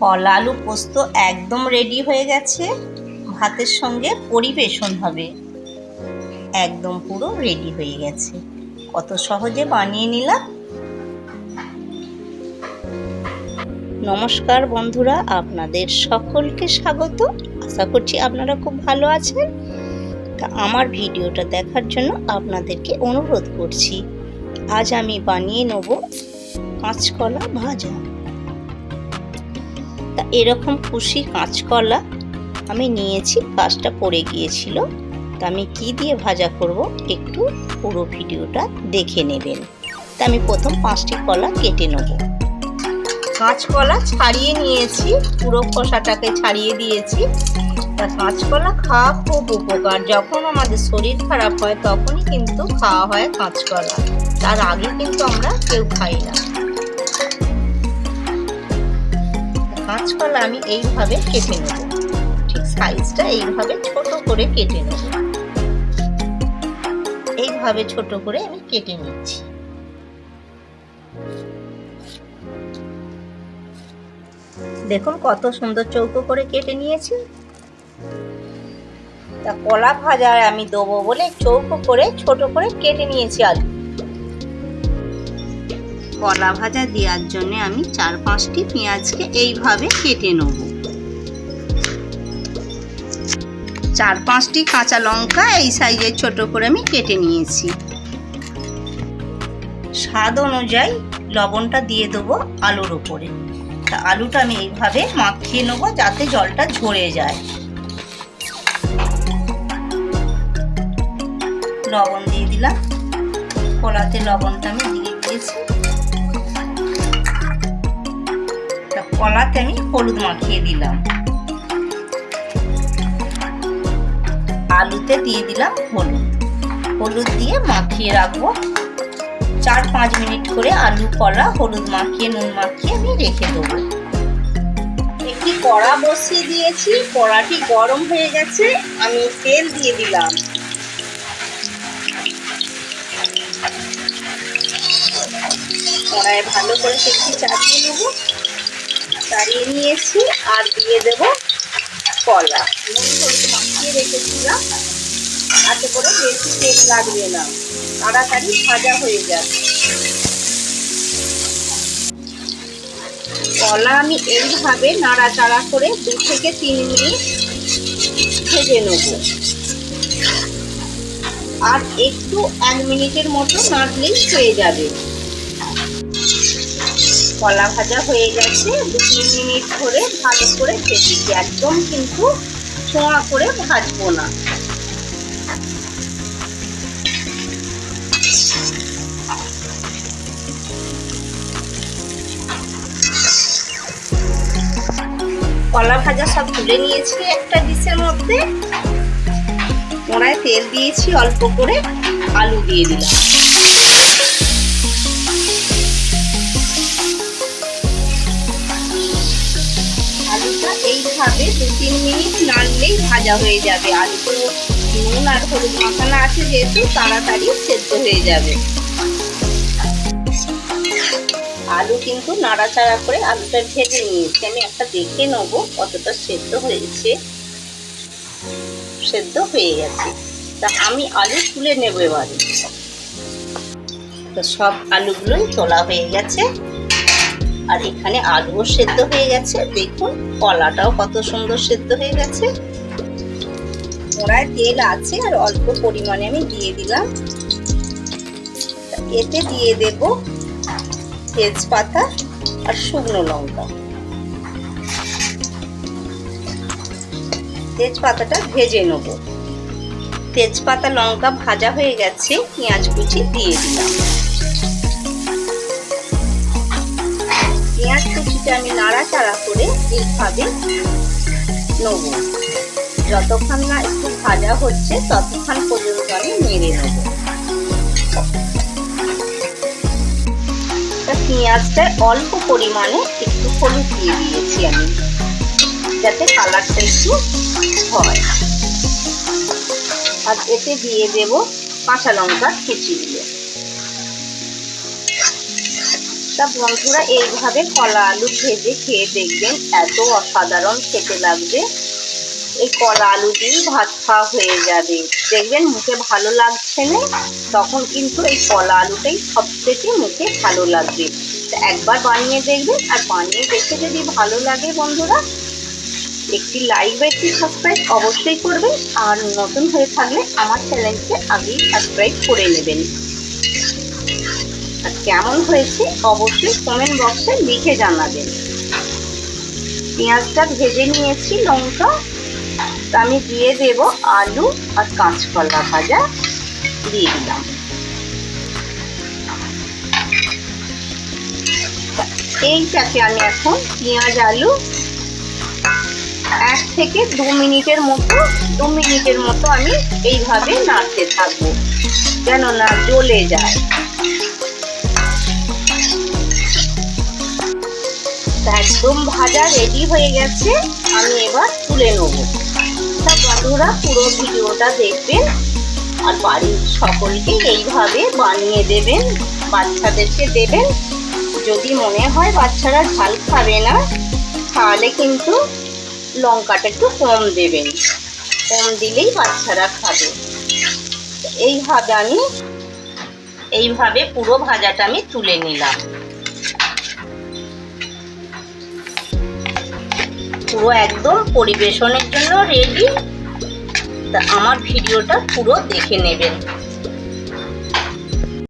কলা আলু পোস্ত একদম রেডি হয়ে গেছে। ভাতের সঙ্গে পরিবেশন হবে। একদম পুরো রেডি হয়ে গেছে। কত সহজে বানিয়ে নিলাম। নমস্কার বন্ধুরা, আপনাদের সকলকে স্বাগত। আশা করছি আপনারা খুব ভালো আছেন। তা আমার ভিডিওটা দেখার জন্য আপনাদেরকে অনুরোধ করছি। আজ আমি বানিয়ে নেব কাঁচকলা ভাজা। এরকম খুশি কাঁচকলা আমি নিয়েছি, কাজটা পড়ে গিয়েছিল। তা আমি কি দিয়ে ভাজা করব একটু পুরো ভিডিওটা দেখে নেবেন। তা আমি প্রথম পাঁচটি কলা কেটে নেব। কাঁচকলা ছাড়িয়ে নিয়েছি, পুরো খোসাটাকে ছাড়িয়ে দিয়েছি। তা কাঁচকলা খাওয়া খুব উপকার, যখন আমাদের শরীর খারাপ হয় তখনই কিন্তু খাওয়া হয় কাঁচকলা। তার আগে কিন্তু আমরা কেউ খাই না। কাঁচকলা আমি এইভাবে কেটে নেব। ঠিক সাইজটা এইভাবে ছোট করে কেটে নেব। এইভাবে ছোট করে আমি কেটে নিচ্ছি। দেখুন কত সুন্দর চৌকো করে কেটে নিয়েছি। তা কলা ভাজায় আমি দেবো বলে চৌকো করে ছোট করে কেটে নিয়েছি আলু। কলা ভাজা দেওয়ার জন্য আমি চার পাঁচটি পেঁয়াজকে এইভাবে কেটে নেব। চার পাঁচটি কাঁচা লঙ্কা এই সাইজের ছোট করে আমি কেটে নিয়েছি। স্বাদ অনুযায়ী লবণটা দিয়ে দেবো আলুর ওপরে তা আলুটা আমি এইভাবে মাখিয়ে নেব যাতে জলটা ঝরে যায়। লবণ দিয়ে দিলাম। কলাতে লবণটা আমি দিয়ে দিয়েছি। কলাতে আমি হলুদ মাখিয়ে দিলাম। আলুতে দিয়ে দিলাম হলুদ। হলুদ দিয়ে মাখিয়ে রাখব। চার পাঁচ মিনিট করে আলু কলা হলুদ মাখিয়ে, নুন মাখিয়ে আমি রেখে দেবো। একটি কড়া বসিয়ে দিয়েছি, কড়াটি গরম হয়ে গেছে, আমি তেল দিয়ে দিলাম। কড়াইয়ে ভালো করে একটু চালিয়ে নেব। চালিয়ে নিয়েছি আর দিয়ে দেব কলা। নুন মাখিয়ে রেখেছিলাম। তাতে করে বেশি তেল লাগবে না। তাড়াতাড়ি ভাজা হয়ে যাবে। কলা আমি এইভাবে নাড়াচাড়া করে দু থেকে তিন মিনিট ভেজে নেব। আর একটু এক মিনিটের মতো নাড়লেই হয়ে যাবে। কলা ভাজা হয়ে গেছে। দু তিন মিনিট ধরে ভালো করে ভেজেছি একদম কিন্তু ছোঁয়া করে ভাজবো না। কলা ভাজা সব তুলে নিয়েছি একটা ডিশের মধ্যে। কড়ায় তেল দিয়েছি, অল্প করে আলু দিয়ে দিলাম। এইভাবে দু, তিন মিনিট নাড়লেই ভাজা হয়ে যাবে। আলুতে নুন আর হলুদ মাখানা আছে যেহেতু, তাড়াতাড়ি সেদ্ধ হয়ে যাবে। আলু কিন্তু নাড়াচাড়া করে আলুটা ভেজে নিয়েছি। আমি একটা দেখে নেব কতটা সেদ্ধ হয়েছে। সেদ্ধ হয়ে গেছে। তা আমি আলু তুলে নেব এবারে। তো সব আলুগুলোই তোলা হয়ে গেছে। আর এখানে আলুও সেদ্ধ হয়ে গেছে। দেখুন, কলাটাও কত সুন্দর সেদ্ধ হয়ে গেছে। কড়ায় তেল আছে আর অল্প পরিমাণে আমি দিয়ে দিলাম। এতে দিয়ে দেব তেজপাতা আর শুকনো লঙ্কা। তেজপাতাটা ভেজে নেব। তেজপাতা, লঙ্কা ভাজা হয়ে গেছে, পেঁয়াজ কুচি দিয়ে দিলাম। পেঁয়াজ কুচিটা আমি নাড়াচাড়া করে এইভাবে নেব। যতক্ষণ না একটু ভাজা হচ্ছে, ততক্ষণ পর্যন্ত আমি নেড়ে নেব। পেঁয়াজটা অল্প পরিমাণে একটু হলুদ দিয়ে দিয়েছি আমি, যাতে কালারটা একটু হয়। আর এতে দিয়ে দেব কাঁচা লঙ্কার কুচি দিয়ে তা বন্ধুরা এইভাবে কলা আলু ভেজে খেয়ে দেখবেন এত অসাধারণ খেতে লাগবে। এই কলা আলু দিয়ে ভাত খাওয়া হয়ে যাবে। দেখবেন মুখে ভালো লাগছে না? তখন কিন্তু এই কলা আলুটাই সবথেকে মুখে ভালো লাগবে। একবার বানিয়ে দেখবেন আর বানিয়ে দেখে যদি ভালো লাগে বন্ধুরা, একটি লাইক বা একটি সাবস্ক্রাইব অবশ্যই করবেন। আর নতুন হয়ে থাকলে আমার চ্যানেলকে আগেই সাবস্ক্রাইব করে নেবেন। কেমন হয়েছে অবশ্যই কমেন্ট বক্সে লিখে জানাবেন। পেঁয়াজটা ভেজে নিয়েছি, লঙ্কা। আমি দিয়ে দেব আলু আর কাঁচকলা ভাজা দিয়ে দিলাম। এইটাকে আমি এখন পেঁয়াজ, আলু এক থেকে দু মিনিটের মতো, দু মিনিটের মতো আমি এইভাবে নাড়তে থাকব, যেন না জ্বলে যায়। একদম ভাজা রেডি হয়ে গেছে, আমি এবার তুলে নেব। তা বন্ধুরা, পুরো ভিডিওটা দেখবেন, আর বাড়ির সকলকে এইভাবে বানিয়ে দেবেন, বাচ্চাদেরকে দেবেন। যদি মনে হয় বাচ্চারা ঝাল খাবে না, তাহলে কিন্তু লঙ্কাটা একটু কম দেবেন। কম দিলেই বাচ্চারা খাবে। এইভাবে আমি, এইভাবে পুরো ভাজাটা আমি তুলে নিলাম। পুরো একদম পরিবেশনের জন্য রেডি তা আমার ভিডিওটা পুরো দেখে নেবেন।